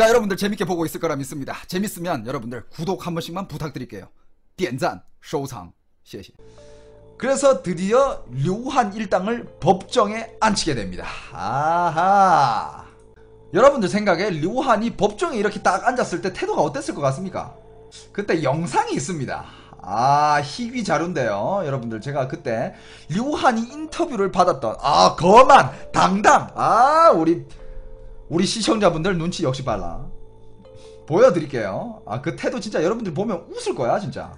자, 여러분들 재밌게 보고 있을 거라 믿습니다. 재밌으면 여러분들 구독 한 번씩만 부탁드릴게요. 点赞,收藏,谢谢. 그래서 드디어 류한 일당을 법정에 앉히게 됩니다. 아하. 여러분들 생각에 류한이 법정에 이렇게 딱 앉았을 때 태도가 어땠을 것 같습니까? 그때 영상이 있습니다. 아, 희귀 자료인데요. 여러분들, 제가 그때 류한이 인터뷰를 받았던, 아, 거만, 당당. 아, 우리, 우리 시청자분들 눈치 역시 빨라. 보여드릴게요. 아, 그 태도 진짜 여러분들 보면 웃을 거야, 진짜.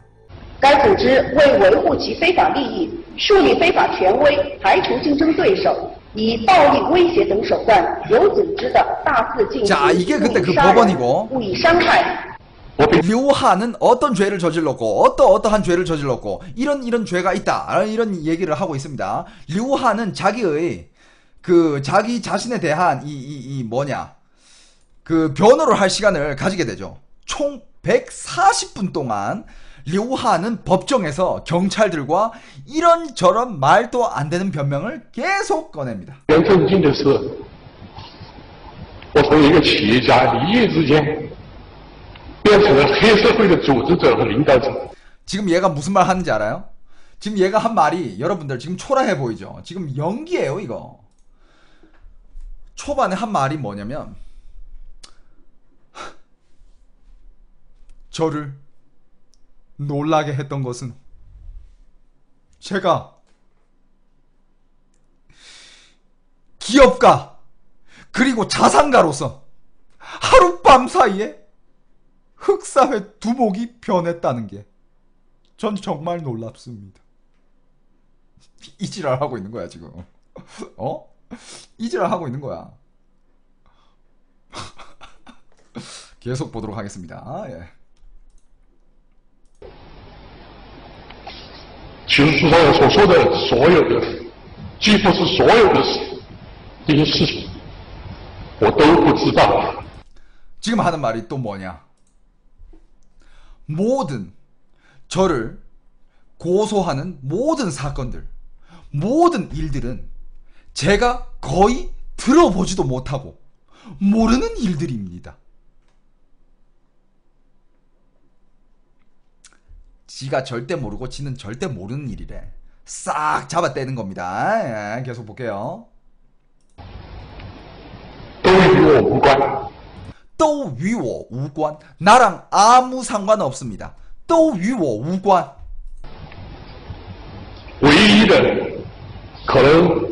该组织为维护其非法利益、树立非法权威、排除竞争对手，以暴力威胁等手段，有组织的大肆进行 자 이게 그때 그 故意杀人 법원이고 故意伤害、 류한은 어떤 죄를 저질렀고 어떠 어떠한 죄를 저질렀고 이런 이런 죄가 있다 이런 얘기를 하고 있습니다. 류한은 자기의 그 자기 자신에 대한 이 이 이 뭐냐 그 변호를 할 시간을 가지게 되죠. 총 140분 동안 류한은 법정에서 경찰들과 이런저런 말도 안 되는 변명을 계속 꺼냅니다. 更震惊的是，我从一个企业家一夜之间变成了黑社会的组织者和领导者。 지금 얘가 무슨 말 하는지 알아요? 지금 얘가 한 말이 여러분들 지금 초라해 보이죠? 지금 연기예요 이거. 초반에 한 말이 뭐냐면 저를 놀라게 했던 것은 제가 기업가 그리고 자산가로서 하룻밤 사이에 흑사회 두목이 변했다는 게 전 정말 놀랍습니다. 이 지랄 하고 있는 거야 지금. 어? 이지랄 하고 있는 거야. 계속 보도록 하겠습니다. 아, 예. 其实书上所说的所有的，几乎是所有的事这些事情，我都不知道。 지금 하는 말이 또 뭐냐? 모든 저를 고소하는 모든 사건들, 모든 일들은 제가 거의 들어보지도 못하고 모르는 일들입니다. 지가 절대 모르고 지는 절대 모르는 일이래. 싹 잡아떼는 겁니다. 예, 계속 볼게요. 都与我无关。都与我无关. 나랑 아무 상관없습니다. 都与我无关.唯一的可能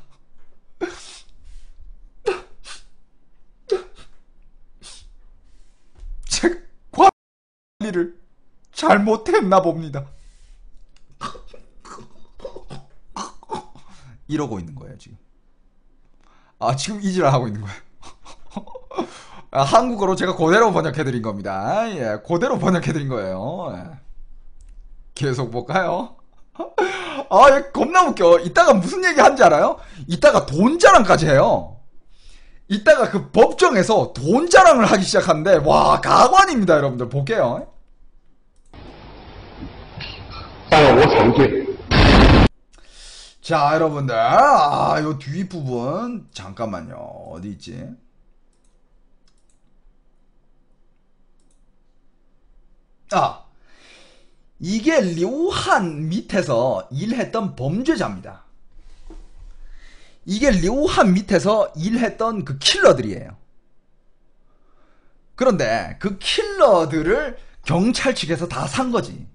관리를 잘못했나 봅니다. 이러고 있는 거예요, 지금. 아, 지금 이지랄 하고 있는 거예요. 아, 한국어로 제가 그대로 번역해드린 겁니다. 예, 그대로 번역해드린 거예요. 예. 계속 볼까요? 아, 얘 겁나 웃겨. 이따가 무슨 얘기 한지 알아요? 이따가 돈 자랑까지 해요. 이따가 그 법정에서 돈 자랑을 하기 시작하는데, 와, 가관입니다, 여러분들. 볼게요. 当然我承认， 자, 여러분들. 아, 요 뒷부분. 잠깐만요. 어디 있지? 아. 이게 류한 밑에서 일했던 범죄자입니다. 이게 류한 밑에서 일했던 그 킬러들이에요. 그런데 그 킬러들을 경찰 측에서 다 산 거지.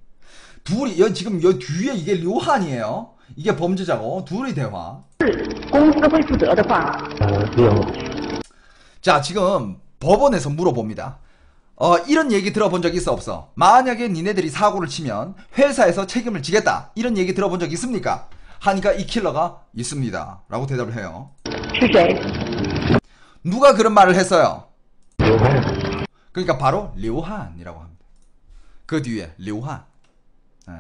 둘이 여, 지금 여 뒤에 이게 료한이에요. 이게 범죄자고 둘이 대화. 자 지금 법원에서 물어봅니다. 어 이런 얘기 들어본 적 있어 없어? 만약에 니네들이 사고를 치면 회사에서 책임을 지겠다 이런 얘기 들어본 적 있습니까? 하니까 이 킬러가 있습니다. 라고 대답을 해요. 누가 그런 말을 했어요? 그러니까 바로 료한이라고 합니다. 그 뒤에 료한. 예.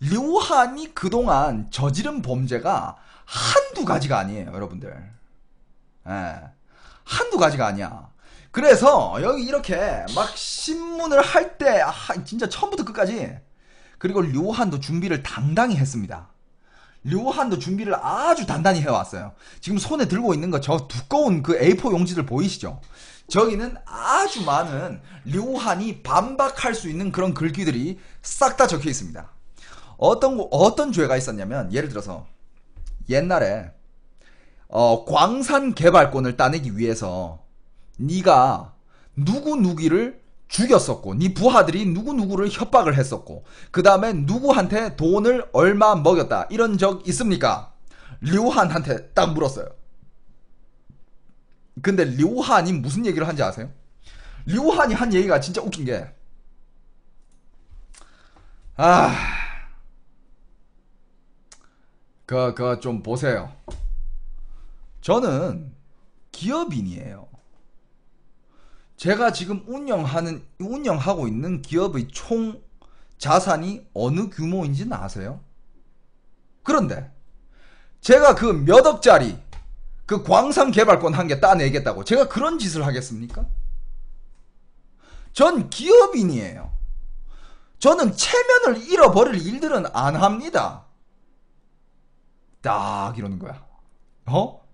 류한이 그동안 저지른 범죄가 한두 가지가 아니에요, 여러분들. 예. 한두 가지가 아니야. 그래서 여기 이렇게 막 신문을 할 때, 아, 진짜 처음부터 끝까지. 그리고 류한도 준비를 당당히 했습니다. 류한도 준비를 아주 단단히 해왔어요. 지금 손에 들고 있는 거 저 두꺼운 그 A4 용지들 보이시죠? 저기는 아주 많은 류한이 반박할 수 있는 그런 글귀들이 싹 다 적혀 있습니다. 어떤 거- 어떤 죄가 있었냐면 예를 들어서 옛날에 어, 광산 개발권을 따내기 위해서 네가 누구 누구를 죽였었고 네 부하들이 누구 누구를 협박을 했었고 그 다음에 누구한테 돈을 얼마 먹였다 이런 적 있습니까? 류한한테 딱 물었어요. 근데 류한이 무슨 얘기를 한지 아세요? 류한이 한 얘기가 진짜 웃긴 게 아... 그, 그, 좀 보세요. 저는 기업인이에요. 제가 지금 운영하는, 운영하고 있는 기업의 총 자산이 어느 규모인지는 아세요? 그런데, 제가 그 몇 억짜리, 그 광산 개발권 한 개 따내겠다고 제가 그런 짓을 하겠습니까? 전 기업인이에요. 저는 체면을 잃어버릴 일들은 안 합니다. 딱 이러는 거야. 어?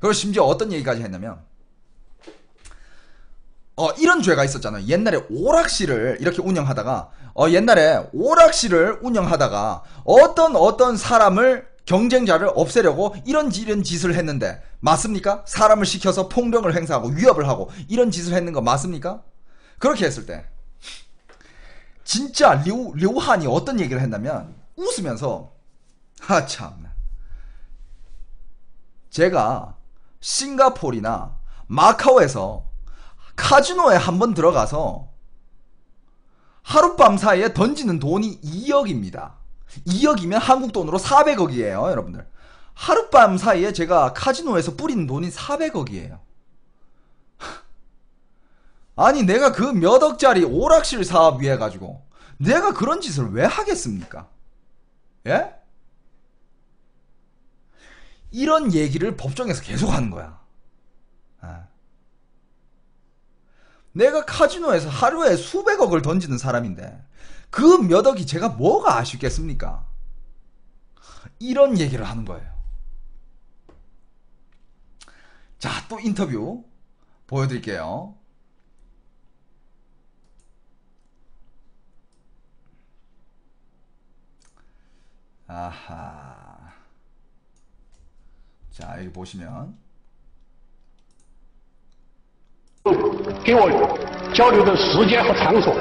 그리고 심지어 어떤 얘기까지 했냐면 어 이런 죄가 있었잖아요. 옛날에 오락실을 이렇게 운영하다가 어 옛날에 오락실을 운영하다가 어떤 어떤 사람을 경쟁자를 없애려고 이런 지- 이런 짓을 했는데 맞습니까? 사람을 시켜서 폭력을 행사하고 위협을 하고 이런 짓을 했는 거 맞습니까? 그렇게 했을 때 진짜 류, 류한이 어떤 얘기를 했냐면 웃으면서 하 참나 제가 싱가포르나 마카오에서 카지노에 한 번 들어가서 하룻밤 사이에 던지는 돈이 2억입니다. 2억이면 한국 돈으로 400억이에요, 여러분들. 하룻밤 사이에 제가 카지노에서 뿌리는 돈이 400억이에요. 아니, 내가 그 몇 억짜리 오락실 사업 위해 가지고 내가 그런 짓을 왜 하겠습니까? 예? 이런 얘기를 법정에서 계속 하는 거야. 아. 내가 카지노에서 하루에 수백억을 던지는 사람인데 그 몇 억이 제가 뭐가 아쉽겠습니까? 이런 얘기를 하는 거예요. 자, 또 인터뷰 보여드릴게요. 아하. 자, 여기 보시면 给我交流的时间和场所，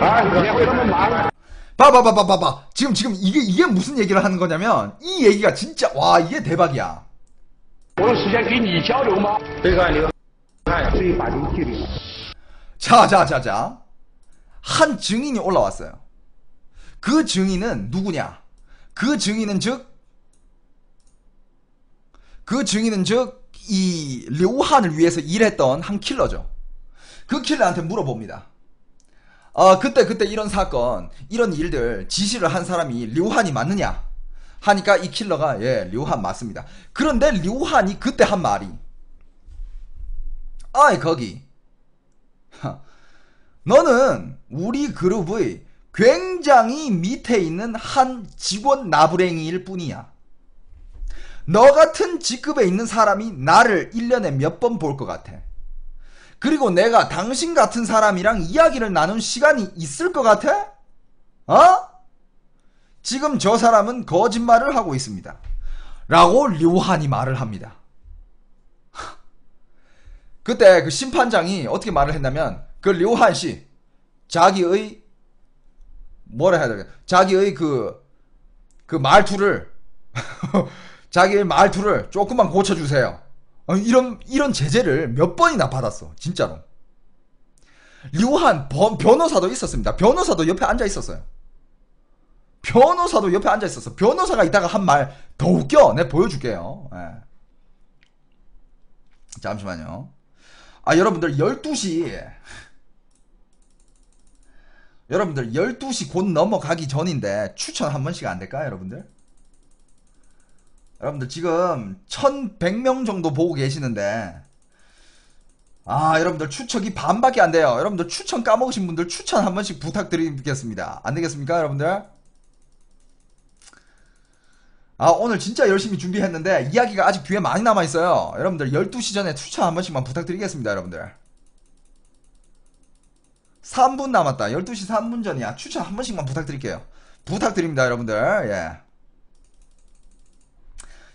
아, 그냥 그러면 말. 봐봐봐봐봐봐. 지금 지금 이게 이게 무슨 얘기를 하는 거냐면 이 얘기가 진짜 와 이게 대박이야. 자자자자. 한 증인이 올라왔어요. 그 증인은 누구냐? 그 증인은 즉 그 증인은 즉 이 료한을 위해서 일했던 한 킬러죠. 그 킬러한테 물어봅니다. 아 그때 그때 이런 사건 이런 일들 지시를 한 사람이 류한이 맞느냐? 하니까 이 킬러가 예 류한 맞습니다. 그런데 류한이 그때 한 말이 아이 거기 하, 너는 우리 그룹의 굉장히 밑에 있는 한 직원 나부랭이일 뿐이야. 너 같은 직급에 있는 사람이 나를 1년에 몇 번 볼 것 같아. 그리고 내가 당신 같은 사람이랑 이야기를 나눈 시간이 있을 것 같아? 어? 지금 저 사람은 거짓말을 하고 있습니다. 라고 류한이 말을 합니다. 그때 그 심판장이 어떻게 말을 했냐면 그 류한 씨 자기의 뭐라 해야 되나 자기의 그 그 말투를 자기의 말투를 조금만 고쳐주세요. 어, 이런 이런 제재를 몇 번이나 받았어 진짜로. 류한 번- 변호사도 있었습니다. 변호사도 옆에 앉아 있었어요. 변호사도 옆에 앉아 있었어. 변호사가 이따가 한 말 더 웃겨. 내가 보여줄게요. 예. 잠시만요. 아, 여러분들 12시 여러분들 12시 곧 넘어가기 전인데 추천 한 번씩 안 될까요, 여러분들? 여러분들 지금 1100명 정도 보고 계시는데 아, 여러분들 추천이 반밖에 안 돼요. 여러분들 추천 까먹으신 분들 추천 한 번씩 부탁드리겠습니다. 안 되겠습니까, 여러분들? 아, 오늘 진짜 열심히 준비했는데 이야기가 아직 뒤에 많이 남아 있어요. 여러분들 12시 전에 추천 한 번씩만 부탁드리겠습니다, 여러분들. 3분 남았다. 12시 3분 전이야. 추천 한 번씩만 부탁드릴게요. 부탁드립니다, 여러분들. 예.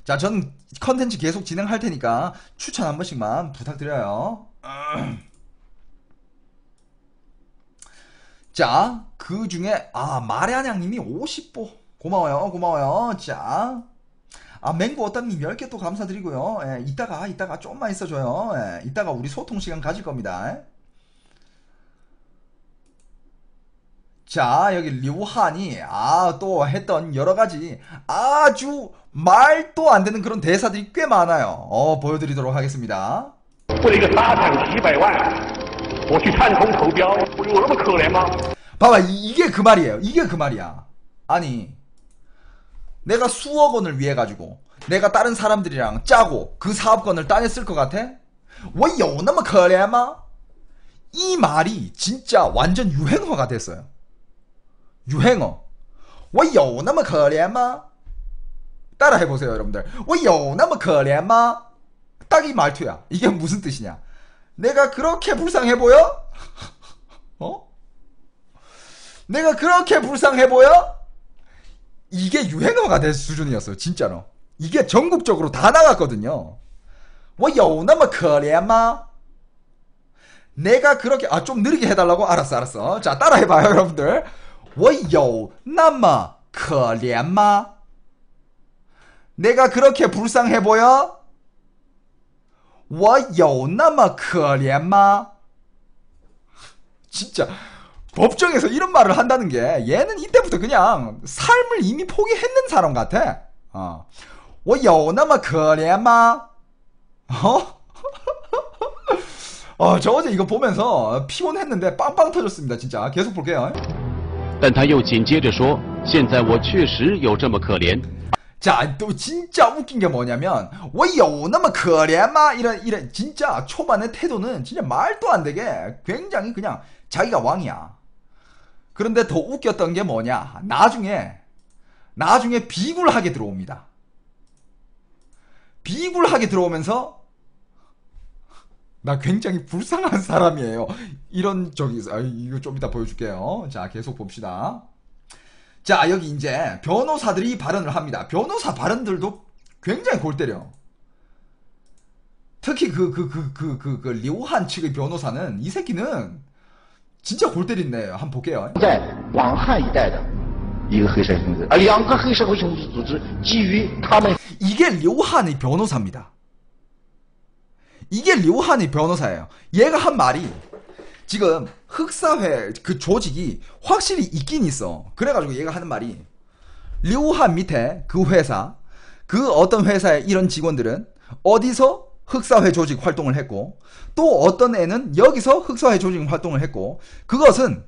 자, 전 컨텐츠 계속 진행할 테니까 추천 한 번씩만 부탁드려요. 자, 그 중에, 아, 마량님이 50보. 고마워요, 고마워요. 자. 아, 맹고 어따님 10개 또 감사드리고요. 예, 이따가, 이따가 좀만 있어줘요. 예, 이따가 우리 소통 시간 가질 겁니다. 자, 여기 류한이, 아, 또 했던 여러 가지 아주 말도 안 되는 그런 대사들이 꽤 많아요. 어, 보여드리도록 하겠습니다. 为了一个沙场几百万，我去探空投标，我有那么可怜吗？ 봐봐, 이, 이게 그 말이에요. 이게 그 말이야. 아니, 내가 수억 원을 위해 가지고, 내가 다른 사람들이랑 짜고 그 사업권을 따냈을 것 같아? 我有那么可怜吗? 이 말이 진짜 완전 유행어가 됐어요. 유행어. 我有那么可怜吗? 따라 해보세요, 여러분들. 我有那么可怜吗? 딱 이 말투야. 이게 무슨 뜻이냐? 내가 그렇게 불쌍해 보여? 어? 내가 그렇게 불쌍해 보여? 이게 유행어가 될 수준이었어요, 진짜로. 이게 전국적으로 다 나갔거든요. 我有那么可怜吗? 내가 그렇게 아 좀 느리게 해달라고 알았어 알았어 자 따라해봐요 여러분들 我有那么可怜吗 내가 그렇게 불쌍해 보여 我有那么可怜吗 진짜 법정에서 이런 말을 한다는 게 얘는 이때부터 그냥 삶을 이미 포기했는 사람 같아 어. 我有那么可怜吗 어? 어, 저 어제 이거 보면서 피곤했는데 빵빵 터졌습니다, 진짜. 계속 볼게요. 但他又紧接着说：“现在我确实有这么可怜。 자, 또 진짜 웃긴 게 뭐냐면, 我有那么可怜吗? 이런, 이런, 진짜 초반의 태도는 진짜 말도 안 되게 굉장히 그냥 자기가 왕이야. 그런데 더 웃겼던 게 뭐냐? 나중에, 나중에 비굴하게 들어옵니다. 비굴하게 들어오면서 나 굉장히 불쌍한 사람이에요. 이런 적이 있어. 아, 이거 좀 이따 보여줄게요. 자, 계속 봅시다. 자, 여기 이제 변호사들이 발언을 합니다. 변호사 발언들도 굉장히 골 때려. 특히 그, 그, 그, 그, 그, 그, 류한 측의 변호사는 이 새끼는 진짜 골 때린네. 한번 볼게요. 在广汉一带的一个黑社会分子，而两个黑社会兄弟组织基于他们 이게 류한의 변호사입니다. 이게 류한의 변호사예요. 얘가 한 말이 지금 흑사회 그 조직이 확실히 있긴 있어. 그래가지고 얘가 하는 말이 류한 밑에 그 회사 그 어떤 회사의 이런 직원들은 어디서 흑사회 조직 활동을 했고 또 어떤 애는 여기서 흑사회 조직 활동을 했고 그것은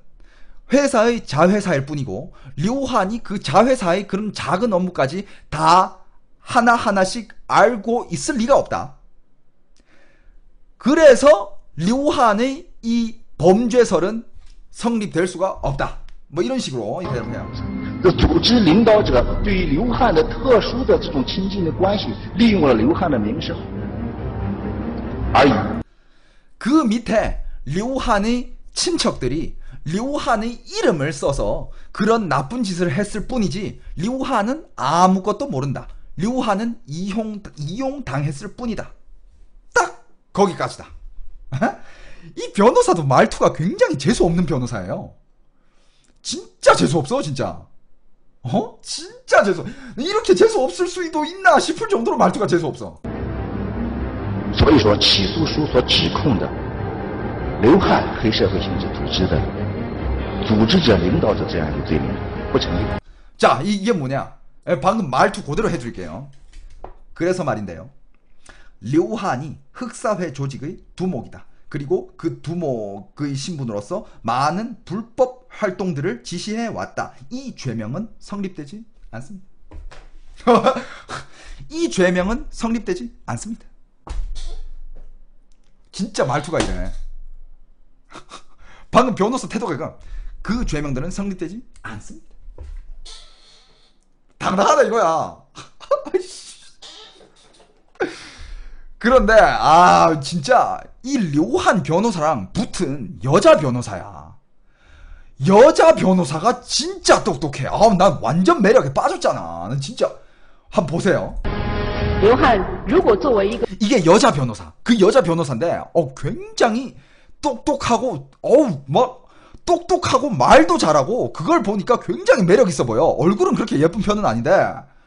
회사의 자회사일 뿐이고 류한이 그 자회사의 그런 작은 업무까지 다 하나하나씩 알고 있을 리가 없다. 그래서 류한의 이 범죄설은 성립될 수가 없다. 뭐 이런 식으로 이렇게 해요. 的组织领导者对于刘汉的特殊的这种亲近的关系，利用了刘汉的名声而已。 그 밑에 류한의 친척들이 류한의 이름을 써서 그런 나쁜 짓을 했을 뿐이지 류한은 아무것도 모른다. 류한은 이용 이용 당했을 뿐이다. 딱 거기까지다. 이 변호사도 말투가 굉장히 재수 없는 변호사예요. 진짜 재수 없어 진짜. 어? 진짜 재수. 이렇게 재수 없을 수도 있나 싶을 정도로 말투가 재수 없어. 所以说，起诉书所指控的刘汉黑社会性质组织的组织者、领导者这样一个罪名不成立。 자, 이, 게 뭐냐? 에, 방금 말투 그대로 해줄게요. 그래서 말인데요. 류한이 흑사회 조직의 두목이다. 그리고 그 두목의 신분으로서 많은 불법 활동들을 지시해 왔다. 이 죄명은 성립되지 않습니다. 이 죄명은 성립되지 않습니다. 진짜 말투가 이래. 방금 변호사 태도가 이거. 그 죄명들은 성립되지 않습니다. 당당하다 이거야. 그런데 아 진짜 이 료한 변호사랑 붙은 여자 변호사야. 여자 변호사가 진짜 똑똑해. 아, 난 완전 매력에 빠졌잖아. 난 진짜 한번 보세요. 刘汉如果作为一个 이게 여자 변호사. 그 여자 변호사인데, 어, 굉장히 똑똑하고, 어우, 막, 똑똑하고 말도 잘하고, 그걸 보니까 굉장히 매력 있어 보여. 얼굴은 그렇게 예쁜 편은 아닌데,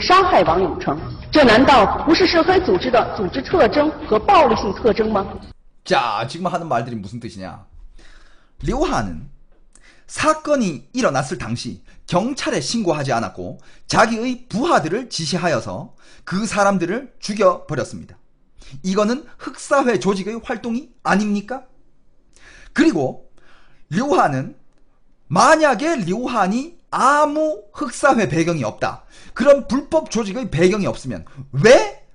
杀害王永成，这难道不是涉黑组织的组织特征和暴力性特征吗？ 자, 지금 하는 말들이 무슨 뜻이냐? 료하는 사건이 일어났을 당시 경찰에 신고하지 않았고 자기의 부하들을 지시하여서 그 사람들을 죽여버렸습니다. 이거는 흑사회 조직의 활동이 아닙니까? 그리고 료한은 만약에 료한이 아무 흑사회 배경이 없다. 그런 불법 조직의 배경이 없으면 왜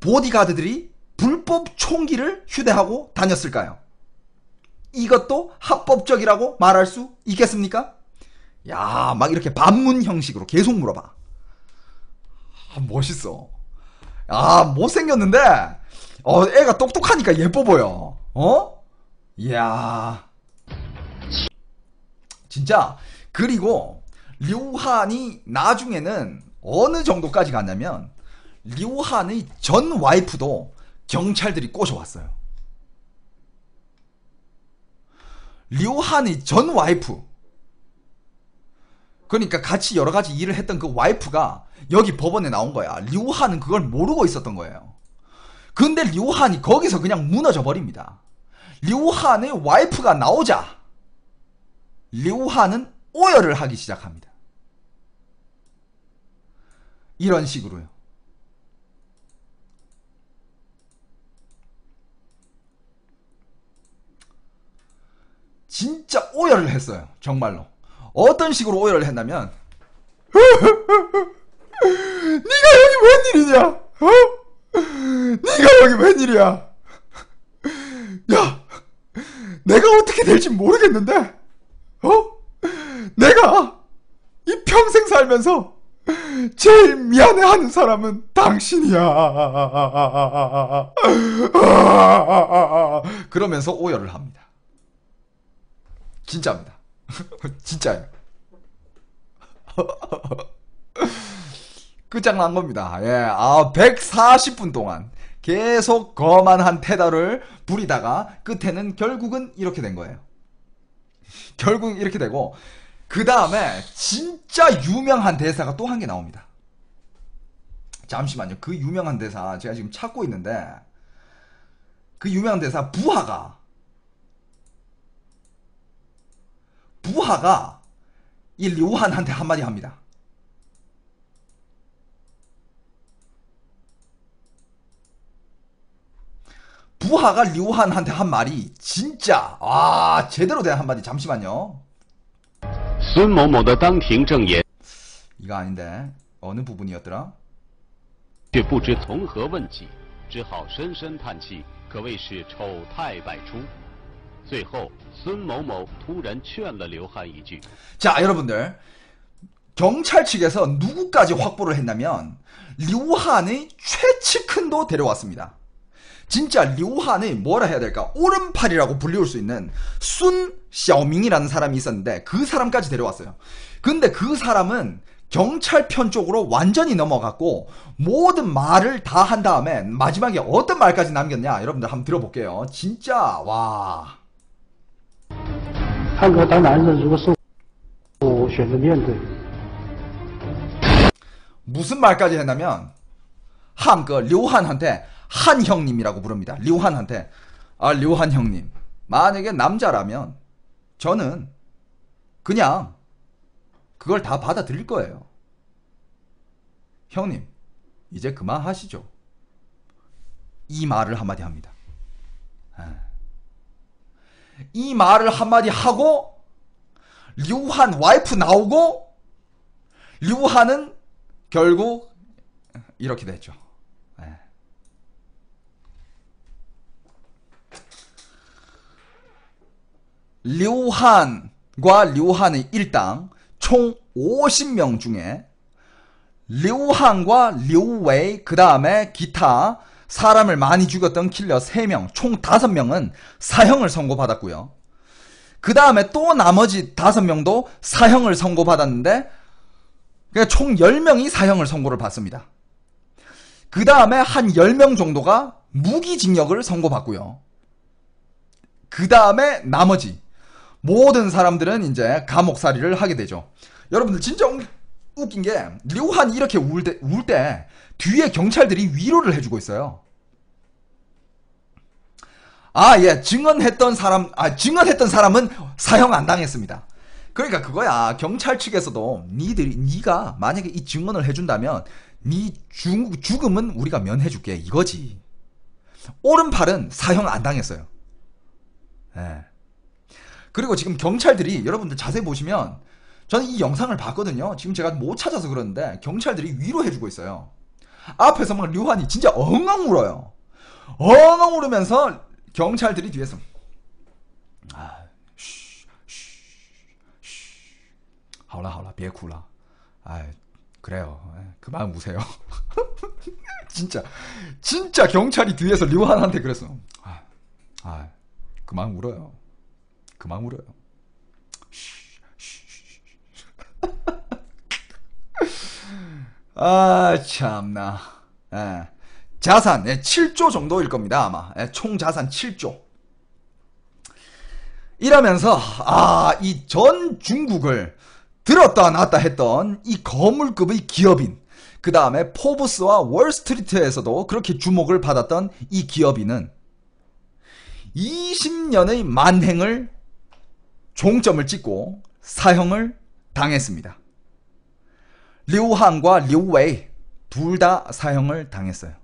보디가드들이 불법 총기를 휴대하고 다녔을까요? 이것도 합법적이라고 말할 수 있겠습니까? 야, 막 이렇게 반문 형식으로 계속 물어봐. 아, 멋있어. 아, 못생겼는데, 어, 애가 똑똑하니까 예뻐 보여. 어? 이야. 진짜. 그리고, 류한이 나중에는 어느 정도까지 갔냐면, 류한의 전 와이프도 경찰들이 꼬셔왔어요. 류한의 전 와이프. 그러니까 같이 여러 가지 일을 했던 그 와이프가 여기 법원에 나온 거야. 류한은 그걸 모르고 있었던 거예요. 근데 류한이 거기서 그냥 무너져 버립니다. 류한의 와이프가 나오자 류한은 오열을 하기 시작합니다. 이런 식으로요. 진짜 오열을 했어요. 정말로. 어떤 식으로 오열을 했냐면 네가 여기 웬일이냐? 어? 네가 여기 웬일이야? 야, 내가 어떻게 될지 모르겠는데, 어? 내가 이 평생 살면서 제일 미안해하는 사람은 당신이야. 그러면서 오열을 합니다. 진짜입니다. 진짜예요. 끝장난 겁니다. 예, 아, 140분 동안 계속 거만한 태도를 부리다가 끝에는 결국은 이렇게 된 거예요. 결국 이렇게 되고, 그 다음에 진짜 유명한 대사가 또 한 개 나옵니다. 잠시만요. 그 유명한 대사 제가 지금 찾고 있는데, 그 유명한 대사 부하가 부하가 이 류한한테 한마디 합니다. 부하가 류한한테 한 말이 진짜 아 제대로 된 한마디 잠시만요. 孙某某的当庭证言 이거 아닌데 어느 부분이었더라? 却不知从何问起，只好深深叹气，可谓是丑态百出。最后，孙某某突然劝了刘汉一句： 자 여러분들 경찰 측에서 누구까지 확보를 했냐면 류한의 최측근도 데려왔습니다. 진짜 류한의 뭐라 해야 될까 오른팔이라고 불리울 수 있는 순 샤오밍이라는 사람이 있었는데 그 사람까지 데려왔어요. 근데 그 사람은 경찰 편 쪽으로 완전히 넘어갔고 모든 말을 다 한 다음에 마지막에 어떤 말까지 남겼냐 여러분들 한번 들어볼게요. 진짜 와 汉哥当男人，如果是我选择面对， 무슨 말까지 했냐면 한그 료한한테 한 형님이라고 부릅니다. 료한한테 아 료한 형님 만약에 남자라면 저는 그냥 그걸 다 받아들일 거예요. 형님 이제 그만하시죠. 이 말을 한마디 합니다. 아. 이 말을 한마디 하고 류한 와이프 나오고 류한은 결국 이렇게 됐죠. 예. 류한과 류한의 일당 총 50명 중에 류한과 류웨이 그 다음에 기타 사람을 많이 죽였던 킬러 3명 총 5명은 사형을 선고받았고요. 그 다음에 또 나머지 5명도 사형을 선고받았는데 그러니까 총 10명이 사형을 선고를 받습니다. 그 다음에 한 10명 정도가 무기징역을 선고받고요. 그 다음에 나머지 모든 사람들은 이제 감옥살이를 하게 되죠. 여러분들 진짜 우- 웃긴 게 류한이 이렇게 울 때, 울 때 뒤에 경찰들이 위로를 해주고 있어요. 아, 예, 증언했던 사람, 아, 증언했던 사람은 사형 안 당했습니다. 그러니까 그거야. 경찰 측에서도 니들이 니가 만약에 이 증언을 해준다면 니 죽, 죽음은 우리가 면해줄게 이거지. 오른팔은 사형 안 당했어요. 예. 그리고 지금 경찰들이 여러분들 자세히 보시면 저는 이 영상을 봤거든요. 지금 제가 못 찾아서 그러는데 경찰들이 위로해 주고 있어요. 앞에서 막 류환이 진짜 엉엉 울어요. 엉엉 울으면서 경찰들이 뒤에서 아, 쉬, 쉬, 쉬. 하오라 하오라 비에 쿠라. 아, 그래요. 예, 그만 우세요. 진짜 진짜 경찰이 뒤에서 류환한테 그랬어. 아, 아, 그만 울어요. 그만 울어요. 아, 참나. 예. 자산 예, 7조 정도일 겁니다, 아마. 예, 총 자산 7조. 이러면서 아, 이 전 중국을 들었다 놨다 했던 이 거물급의 기업인 그 다음에 포브스와 월스트리트에서도 그렇게 주목을 받았던 이 기업인은 20년의 만행을 종점을 찍고 사형을 당했습니다. 류한과 류웨이 둘 다 사형을 당했어요.